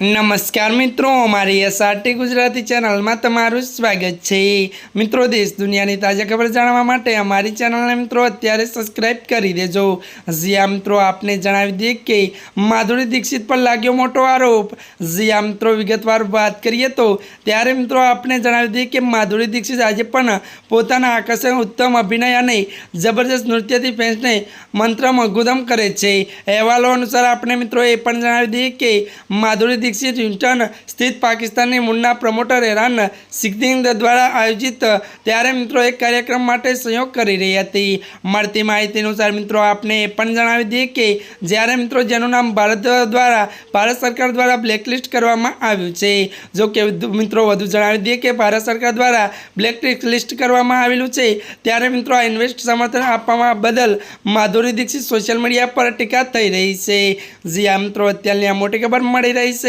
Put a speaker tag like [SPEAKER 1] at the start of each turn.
[SPEAKER 1] નમસ્કાર મિત્રો, અમારી એસઆરટી ગુજરાતી ચેનલમાં તમારું સ્વાગત છે. મિત્રો, દેશ દુનિયાની તાજા ખબર જાણવા માટે અમારી ચેનલને મિત્રો અત્યારે સબસ્ક્રાઇબ કરી દેજો. જીયા મિત્રો, આપને જણાવી દઈએ કે માધુરી દીક્ષિત પર લાગ્યો મોટો આરોપ. જીયા મિત્રો, વિગતવાર વાત કરીએ તો ત્યારે મિત્રો આપને જણાવી દઈએ કે માધુરી દીક્ષિત આજે પણ પોતાના આકર્ષક ઉત્તમ અભિનય અને જબરજસ્ત નૃત્યથી ફેન્સને મંત્રમુગ્ધ કરે છે. અહેવાલો અનુસાર આપણે મિત્રો એ પણ જણાવી દઈએ કે માધુરી દીક્ષિત હ્યુસ્ટન સ્થિત પાકિસ્તાની મૂળના પ્રમોટર એરાન સિદ્ધિંગ દ્વારા આયોજિત ત્યારે મિત્રો એક કાર્યક્રમ માટે સહયોગ કરી રહી હતી. મળતી માહિતી અનુસાર મિત્રો, આપને એ પણ જણાવી દઈએ કે જ્યારે મિત્રો જેનું નામ ભારત દ્વારા, ભારત સરકાર દ્વારા બ્લેકલિસ્ટ કરવામાં આવ્યું છે. જો કે મિત્રો વધુ જણાવી દઈએ કે ભારત સરકાર દ્વારા બ્લેક લિસ્ટ કરવામાં આવેલું છે, ત્યારે મિત્રો આ ઇન્વેસ્ટ સમર્થન આપવામાં બદલ માધુરી દીક્ષિત સોશિયલ મીડિયા પર ટીકા થઈ રહી છે. જી આ મિત્રો, અત્યારની આ મોટી ખબર મળી રહી